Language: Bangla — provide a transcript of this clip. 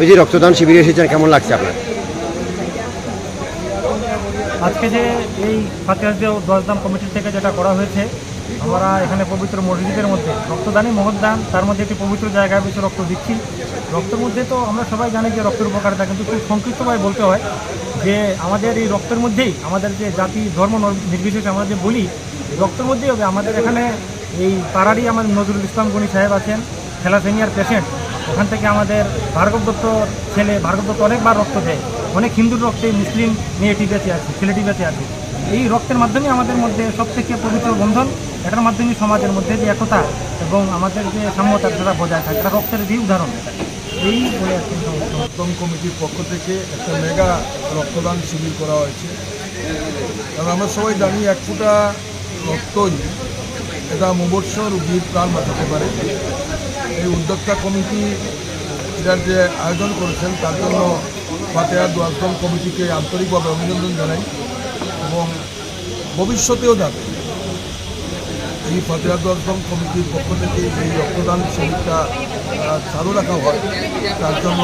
এই যে রক্তদান শিবিরে এসেছেন, কেমন লাগছে আপনার? আজকে যে এই ফাতেহাজদেও দশদাম কমিটি থেকে যেটা করা হয়েছে, আমরা এখানে পবিত্র মসজিদের মধ্যে রক্তদানই মহদান তার মধ্যে একটি পবিত্র জায়গায় বেশি রক্ত দিচ্ছি। রক্তের মধ্যে তো আমরা সবাই জানি যে রক্তের উপকারিতা, কিন্তু খুব সংক্ষিপ্তভাবে বলতে হয় যে আমাদের এই রক্তের মধ্যেই আমাদের যে জাতি, ধর্ম নর- নির্বিশেষে আমরা যে বলি, রক্তের মধ্যেই হবে। আমাদের এখানে এই পাড়ারই আমাদের নজরুল ইসলাম গনি সাহেব আছেন থ্যালাসেমিয়ার পেশেন্ট। ওখান থেকে আমাদের ভার্গব দত্তর ছেলে, ভার্গব দত্ত অনেকবার রক্ত দেয়। অনেক হিন্দুর রক্তে মুসলিম মেয়েটি বেঁচে আছে, ছেলেটি বেঁচে আছে। এই রক্তের মাধ্যমে আমাদের মধ্যে সবথেকে পবিত্র বন্ধন, এটার মাধ্যমে সমাজের মধ্যে যে একতা এবং আমাদের যে সাম্যতা, সেটা বজায় থাকে। এটা রক্তের যে উদাহরণ। এই বলে সমস্ত রক্তদান কমিটির পক্ষ থেকে একটা মেগা রক্তদান শিবির করা হয়েছে। কারণ আমরা সবাই জানি এক ফুটা রক্তই এটা মুমূর্ষ রুগীর প্রাণ বাঁচাতে পারে। এই উদ্যোক্তা কমিটি এটার যে আয়োজন করেছেন, তার জন্য ফাতেহার দুয়ারশ্রম কমিটিকে আন্তরিকভাবে অভিনন্দন জানাই এবং ভবিষ্যতেও যাতে এই ফাতেহার দুয়ারশ্রম কমিটির পক্ষ থেকে এই রক্তদান শিবিরটা চালু রাখা হয়, তার জন্য